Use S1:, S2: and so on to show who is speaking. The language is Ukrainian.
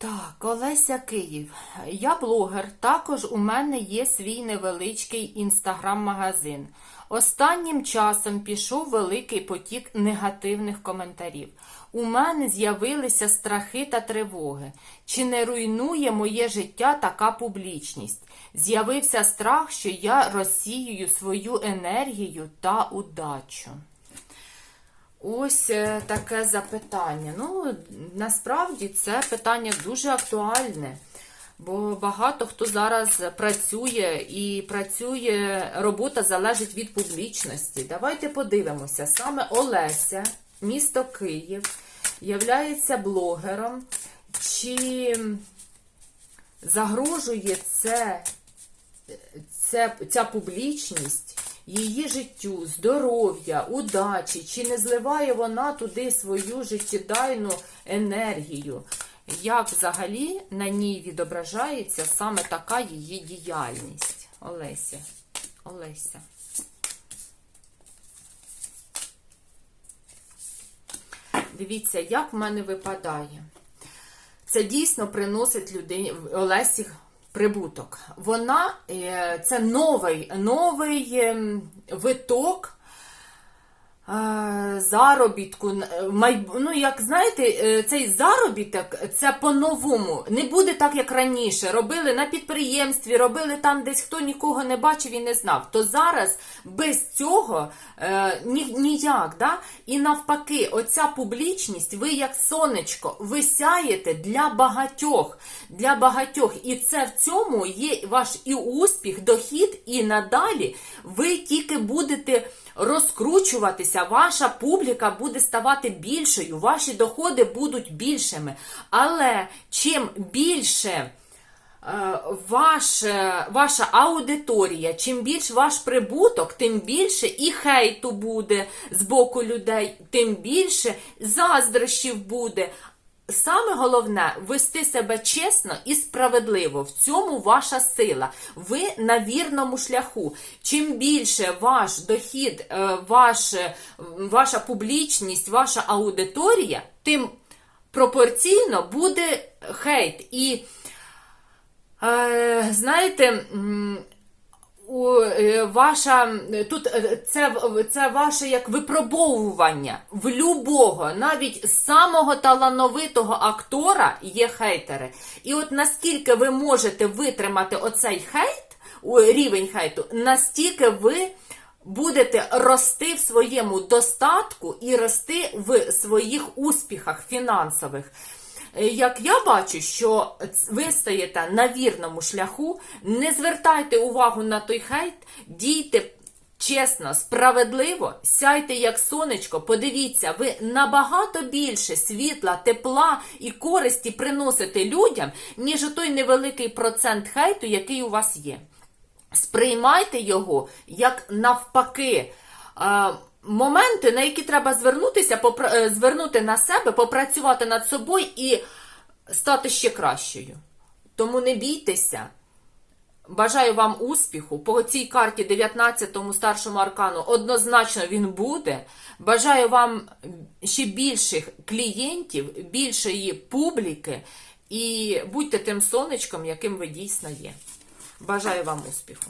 S1: Так, Олеся Київ. Я блогер. Також у мене є свій невеличкий інстаграм-магазин. Останнім часом пішов великий потік негативних коментарів. У мене з'явилися страхи та тривоги. Чи не руйнує моє життя така публічність? З'явився страх, що я розсіюю свою енергію та удачу. Ось е, таке запитання. Ну, насправді це питання дуже актуальне, бо багато хто зараз працює і працює, робота залежить від публічності. Давайте подивимося. Саме Олеся, місто Київ, являється блогером. Чи загрожує це, це, ця публічність? Її життю, здоров'я, удачі, чи не зливає вона туди свою життєдайну енергію? Як взагалі на ній відображається саме така її діяльність? Олеся. Олеся. Дивіться, як в мене випадає. Це дійсно приносить людині Олесі прибуток. Вона е, це новий новий ем, виток заробітку. Ну, як знаєте, е, цей заробіток це по-новому. Не буде так, як раніше. Робили на підприємстві, робили там, десь хто нікого не бачив і не знав. То зараз без цього е, ні, ніяк. Да? І навпаки, оця публічність, ви як сонечко, ви сяєте для багатьох. Для багатьох. І це в цьому є ваш і успіх, дохід, і надалі ви тільки будете розкручуватися, ваша публіка буде ставати більшою, ваші доходи будуть більшими. Але чим більше. Е, Ваш, ваша аудиторія, чим більш ваш прибуток, тим більше і хейту буде з боку людей, тим більше заздрощів буде. Саме головне вести себе чесно і справедливо. В цьому ваша сила. Ви на вірному шляху. Чим більше ваш дохід, е, ваш, е, ваша публічність, ваша аудиторія, тим пропорційно буде хейт. І Е, знаєте, е, ваша тут е, це, це ваше як випробовування в любого, навіть самого талановитого актора є хейтери. І от наскільки ви можете витримати оцей хейт, рівень хейту, настільки ви будете рости в своєму достатку і рости в своїх успіхах фінансових. Е, Як я бачу, що ви стаєте на вірному шляху, не звертайте увагу на той хейт, дійте чесно, справедливо, сяйте як сонечко, подивіться, ви набагато більше світла, тепла і користі приносите людям, ніж той невеликий процент хейту, який у вас є. Сприймайте його як навпаки. Моменти, на які треба звернутися, попра- е, звернути на себе, попрацювати над собою і стати ще кращою. Тому не бійтеся. Бажаю вам успіху. По цій карті 19-му старшому аркану однозначно він буде. Бажаю вам ще більших клієнтів, більшої публіки. І будьте тим сонечком, яким ви дійсно є. Бажаю вам успіху.